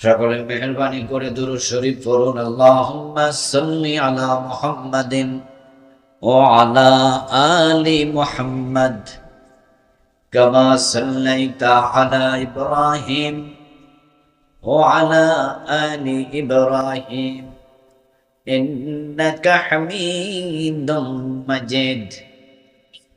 সকলে মেহরবানি করে দুরুদ শরীফ পড়ুন। আল্লাহুম্মা সাল্লি আলা মুহাম্মাদিন ওয়া আলা আলি মুহাম্মাদ কামা সাল্লাইতা আলা ইব্রাহিম ওয়া আলা আলি ইব্রাহিম। ইন্নাকা হামিদুম মাজিদ।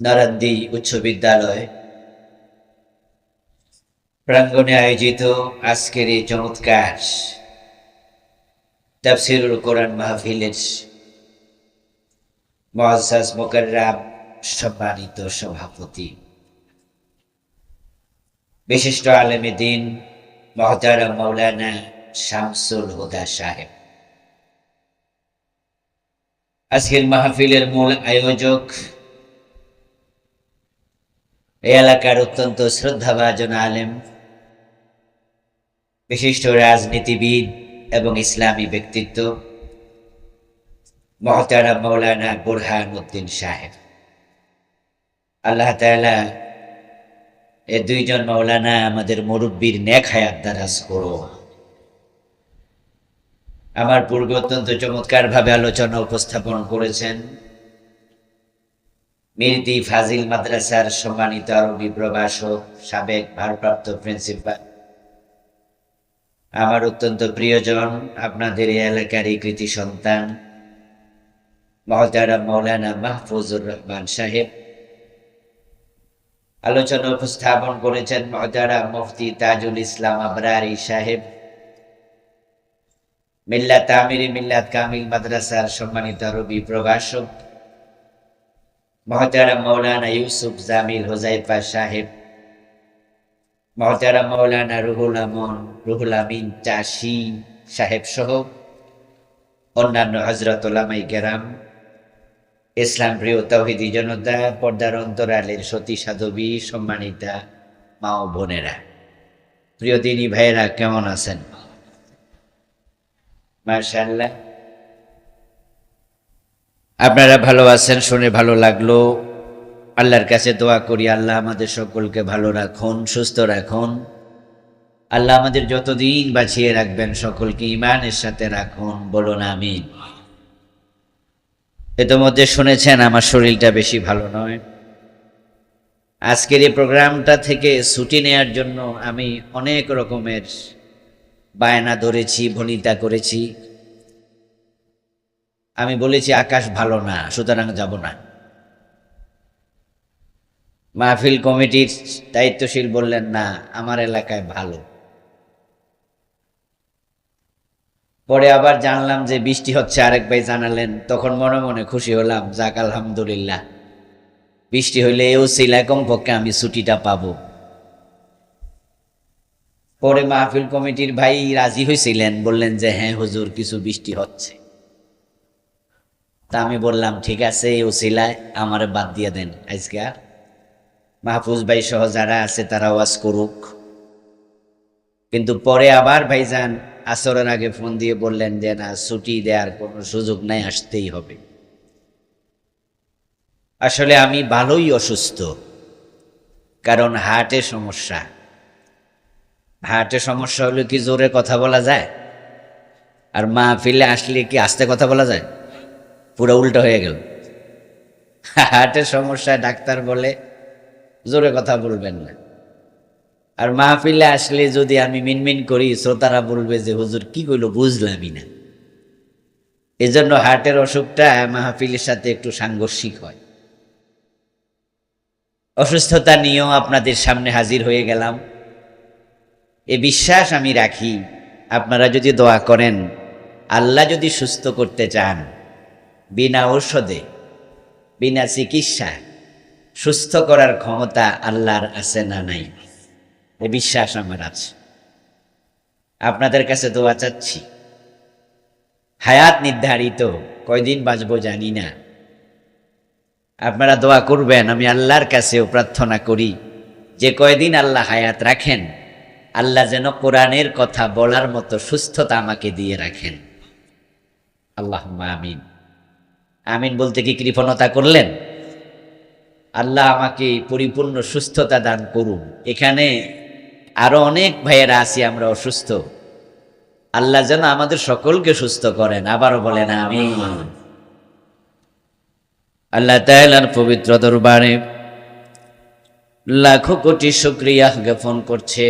নারান্দি উচ্চ বিদ্যালয়। প্রাঙ্গণে আয়োজিত আজকের এই চমৎকার তাফসিরুল কোরআন মাহফিলের মহাসাস মোকাররাম সম্মানিত সভাপতি। বিশিষ্ট আলেমী দিন মহতারা মৌলানা শামসুল হুদা সাহেব। আজকের মাহফিলের মূল আয়োজক এই এলাকার অত্যন্ত শ্রদ্ধাভাজন আলেম, বিশিষ্ট রাজনীতিবিদ এবং ইসলামী ব্যক্তিত্ব মহতারা মৌলানা বুরহান উদ্দিন সাহেব। আল্লাহ তাআলা এ দুইজন মৌলানা আমাদের মুরব্বীর নেক হায়াত দারাজ করো আমার পূর্বে অত্যন্ত চমৎকার ভাবে আলোচনা উপস্থাপন করেছেন। মিরদি ফাজিল মাদ্রাসার সম্মানিত আরবি প্রভাষক, সাবেক ভারপ্রাপ্ত প্রিন্সিপাল। আমার অত্যন্ত প্রিয়জন, আপনাদের এলাকারই কৃতি সন্তান মহতারা মৌলানা মাহফুজুর রহমান সাহেব। আলোচনা উপস্থাপন করেছেন মহতারা মুফতি তাজুল ইসলাম আবরারি সাহেব। মিল্লাত আমিরি, মিল্লাত কামিল মাদ্রাসার সম্মানিত রবি প্রভাষক। মহতারা মৌলানা ইউসুফ জামিল হোজাইফা সাহেব, মহতারা মৌলানা রুহুল আমন, রুহুল আমিন চাষি সাহেব সহ অন্যান্য হজরত ওলামাই গেরাম ইসলাম প্রিয় তৌহিদি জনতা, পর্দার অন্তরালের সতী সাধবী, সম্মানিতা মা ও বোনেরা। প্রিয় দিনী ভাইয়েরা, কেমন আছেন? মার্শাল্লাহ আপনারা ভালো আছেন, শুনে ভালো লাগল। আল্লাহর কাছে দোয়া করি, আল্লাহ আমাদের সকলকে ভালো রাখুন, সুস্থ রাখুন। আল্লাহ আমাদের যতদিন বাঁচিয়ে রাখবেন, সকলকে ইমানের সাথে রাখুন, বলুন আমিন। ইতোমধ্যে শুনেছেন, আমার শরীরটা বেশি ভালো নয়। আজকের এই প্রোগ্রামটা থেকে ছুটি নেয়ার জন্য আমি অনেক রকমের বায়না ধরেছি ভনিতা করেছি। আমি বলেছি আকাশ ভালো না, সুতরাং যাব না। মাহফিল কমিটির দায়িত্বশীল বললেন, না, আমার এলাকায় ভালো। পরে আবার জানলাম যে বৃষ্টি হচ্ছে, আরেক ভাই জানালেন, তখন মনে মনে খুশি হলাম, যাক, আলহামদুলিল্লাহ। বৃষ্টি হইলে এও সিলাই কমপক্ষে আমি ছুটিটা পাবো। পরে মাহফিল কমিটির ভাই রাজি হয়েছিলেন বললেন যে হ্যাঁ হুজুর, কিছু বৃষ্টি হচ্ছে। তা আমি বললাম, ঠিক আছে, এই ওসিলায় আমার বাদ দিয়ে দেন আজকে। মাহফুজ ভাই সহ যারা আছে, তারা ওয়াজ করুক। কিন্তু পরে আবার ভাইজান আসরের আগে ফোন দিয়ে বললেন যে, না, ছুটি দেওয়ার কোনো সুযোগ নাই, আসতেই হবে। আসলে আমি ভালোই অসুস্থ, কারণ হার্টে সমস্যা। হার্টে সমস্যা হলে কি জোরে কথা বলা যায়? আর মা ফিলে আসলে কি আস্তে কথা বলা যায়? পুরো উল্টো হয়ে গেল। হার্টের সমস্যায় ডাক্তার বলে জোরে কথা বলবেন না। আর মাহফিলে আসলে যদি আমি মিনমিন করি, শ্রোতারা বলবে যে, হুজুর, কি কইলো বুঝলামই না। এজন্য হার্টের অসুখটা মাহফিলের সাথে একটু সাংঘর্ষিক হয়। অসুস্থতা নিয়েও আপনাদের সামনে হাজির হয়ে গেলাম। এ বিশ্বাস আমি রাখি, আপনারা যদি দোয়া করেন, আল্লাহ যদি সুস্থ করতে চান বিনা ঔষধে, বিনা চিকিৎসা সুস্থ করার ক্ষমতা আল্লাহর আছে না নাই? এ বিশ্বাস আমার আছে। আপনাদের কাছে দোয়া চাচ্ছি। হায়াত নির্ধারিত, কয়দিন বাঁচবো জানি না। আপনারা দোয়া করবেন, আমি আল্লাহর কাছেও প্রার্থনা করি, যে কয়দিন আল্লাহ হায়াত রাখেন, আল্লাহ যেন কোরআনের কথা বলার মতো সুস্থতা আমাকে দিয়ে রাখেন। আল্লাহ আমিন। আমিন বলতে কি কৃপণতা করলেন? আল্লাহ আমাকে পরিপূর্ণ সুস্থতা দান করুন। এখানে আরও অনেক ভাইয়েরা আছি, আমরা অসুস্থ। আল্লাহ যেন আমাদের সকলকে সুস্থ করেন, আবারও বলেন আমি আল্লাহ তাআলার পবিত্র দরবারে লাখো কোটি শুক্রিয়া জ্ঞাপন করছে।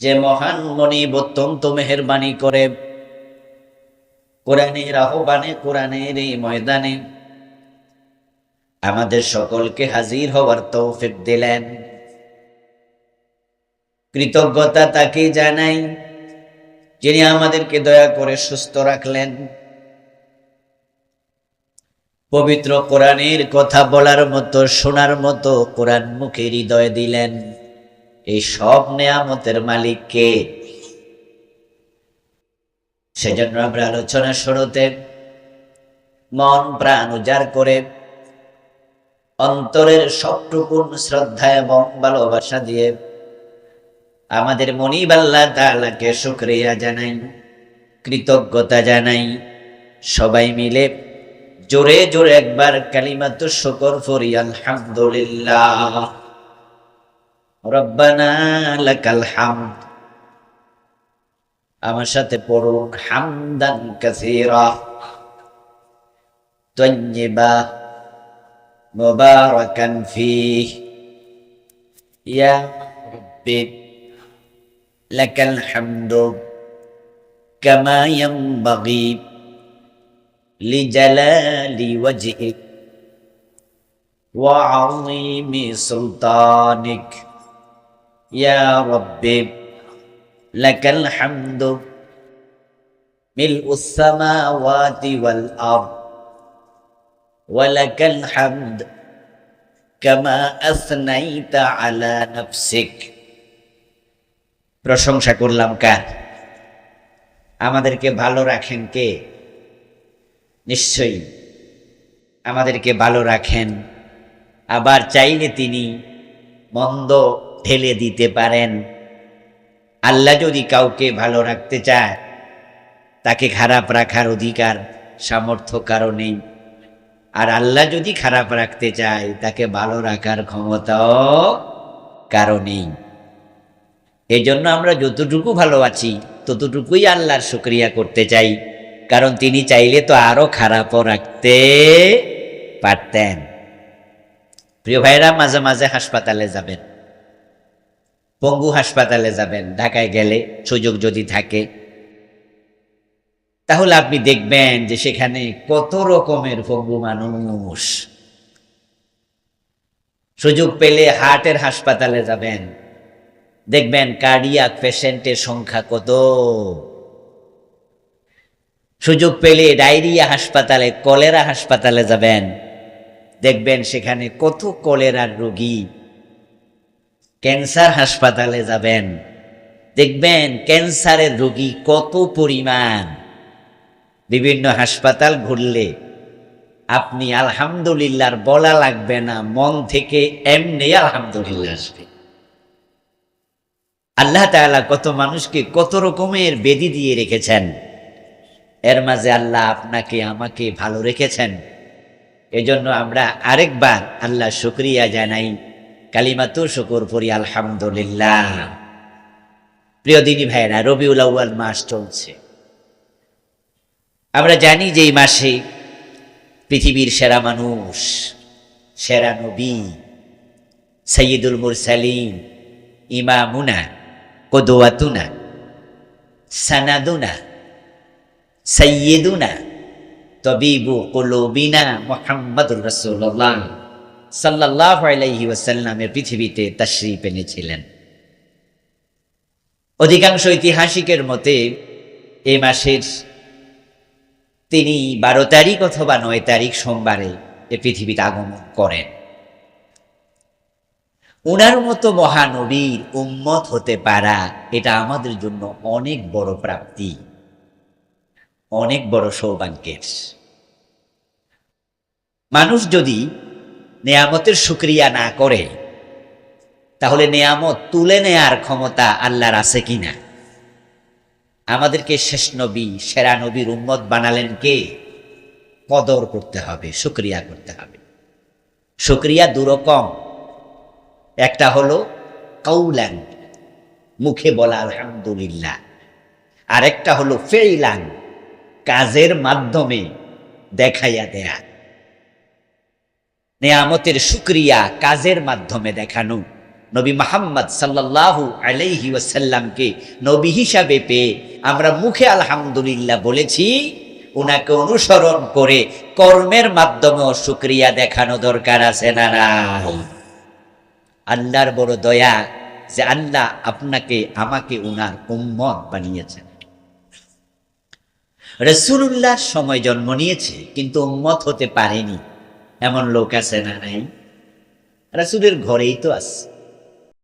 যে মহান মনিব অত্যন্ত মেহরবানি করে কোরআনের আহ্বানে কোরআনের এই ময়দানে। আমাদের সকলকে হাজির হওয়ার তৌফিক দিলেন। কৃতজ্ঞতা তাকে জানাই, যিনি আমাদেরকে দয়া করে সুস্থ রাখলেন। পবিত্র কোরআনের কথা বলার মতো, শোনার মতো কোরআন মুখে হৃদয় দিলেন। এই সব নেয়ামতের মালিককে সেজন্য আমরা আলোচনা শুরুতে মন, প্রাণ উজাড় করে অন্তরের সবটুকুন শ্রদ্ধা এবং ভালোবাসা দিয়ে আমাদের মনিব আল্লাহ তাআলাকে শুকরিয়া জানাই, কৃতজ্ঞতা জানাই। সবাই মিলে জোরে জোরে একবার কালিমাত শুকর ফরি আলহামদুলিল্লাহ। রব্বানা লাকাল হামদ। আমার সাথে পড়ুন হামদান কাসীরা طيبا مباركا فيه يا ربي لك الحمد كما ينبغي لجلال وجهك وعظيم سلطانك يا ربي লাকাল হামদু মিল উস-সামাওয়াতি ওয়াল আরদ, ওয়া লাকাল হামদ কামা আসনাইতা আলা নাফসিক। প্রশংসা করলাম কার? আমাদেরকে ভালো রাখেন কে? নিশ্চয়ই আমাদেরকে ভালো রাখেন। আবার চাইলে তিনি মন্দ ঠেলে দিতে পারেন। আল্লাহ যদি কাউকে ভালো রাখতে চায়, তাকে খারাপ রাখার অধিকার, সামর্থ্য কারও নেই। আর আল্লাহ যদি খারাপ রাখতে চায়, তাকে ভালো রাখার ক্ষমতাও কারও নেই। এই জন্য আমরা যতটুকু ভালো আছি, ততটুকুই আল্লাহর শুক্রিয়া করতে চাই। কারণ তিনি চাইলে তো আরও খারাপও রাখতে পারতেন। প্রিয় ভাইরা মাঝে মাঝে হাসপাতালে যাবেন। পঙ্গু হাসপাতালে যাবেন, ঢাকায় গেলে সুযোগ যদি থাকে। তাহলে আপনি দেখবেন যে সেখানে কত রকমের পঙ্গু মানুষ। সুযোগ পেলে হার্টের হাসপাতালে যাবেন। দেখবেন কার্ডিয়াক পেশেন্টের সংখ্যা কত। সুযোগ পেলে ডায়রিয়া হাসপাতালে, কলেরা হাসপাতালে যাবেন। দেখবেন সেখানে কত কলেরার রোগী। ক্যান্সার হাসপাতালে যাবেন। দেখবেন ক্যান্সারের রোগী কত পরিমাণ। বিভিন্ন হাসপাতাল ঘুরলে আপনি আলহামদুলিল্লাহর বলা লাগবে না, মন থেকে এমনি আলহামদুলিল্লাহ আসবে। আল্লাহ তাআলা কত মানুষকে কত রকমের বেদি দিয়ে রেখেছেন। এর মাঝে আল্লাহ আপনাকে, আমাকে ভালো রেখেছেন। এজন্য আমরা আরেকবার আল্লাহ শুক্রিয়া জানাই। কালিমাতু শুকুর পরি আলহামদুলিল্লাহ। প্রিয় দিনী ভাইরা রবিউল আউ্য়াল মাস চলছে। আমরা জানি যে এই মাসে পৃথিবীর সেরা মানুষ, সেরা নবী সৈয়দুল মুরসালিম ইমামুনা কদোয়াতুনা সানাদুনা সৈয়দুনা তবিবু কুলুবিনা মোহাম্মদুর রসুল্লাহ সাল্লাহ আলাইহি ওয়াসাল্লামের পৃথিবীতে তাশরিফ এনেছিলেন। অধিকাংশ ঐতিহাসিকের মতে এই মাসের তিনি বারো তারিখ অথবা নয় তারিখ সোমবারে এ পৃথিবীতে আগমন করেন। উনার মতো মহানবীর উম্মত হতে পারা এটা আমাদের জন্য অনেক বড় প্রাপ্তি, অনেক বড় সৌভাগ্যের। মানুষ যদি নেয়ামতের শুক্রিয়া না করে, তাহলে নেয়ামত তুলে নেয়ার ক্ষমতা আল্লাহর আছে কিনা? আমাদেরকে শেষ নবী, সেরা নবীর উম্মত বানালেন কে? কদর করতে হবে, শুক্রিয়া করতে হবে। শুক্রিয়া দুরকম। একটা হলো কৌলান, মুখে বলা আলহামদুলিল্লাহ। আরেকটা হলো ফেইলান, কাজের মাধ্যমে দেখাইয়া দেয়া। নেয়ামতের শুক্রিয়া কাজের মাধ্যমে দেখানো। নবী মোহাম্মদ সাল্লাল্লাহু আলাইহি ওয়াসাল্লামকে নবী হিসাবে পেয়ে আমরা মুখে আলহামদুলিল্লাহ বলেছি ওনাকে অনুসরণ করে কর্মের মাধ্যমেও শুক্রিয়া দেখানো দরকার আছে না নাই? আল্লাহর বড় দয়া যে আল্লাহ আপনাকে, আমাকে উনার উম্মত বানিয়েছেন। রসুল্লাহ সময় জন্ম নিয়েছে, কিন্তু উম্মত হতে পারেনি। এমন লোক আছে না নাই? রাসুলের ঘরেই তো আছে।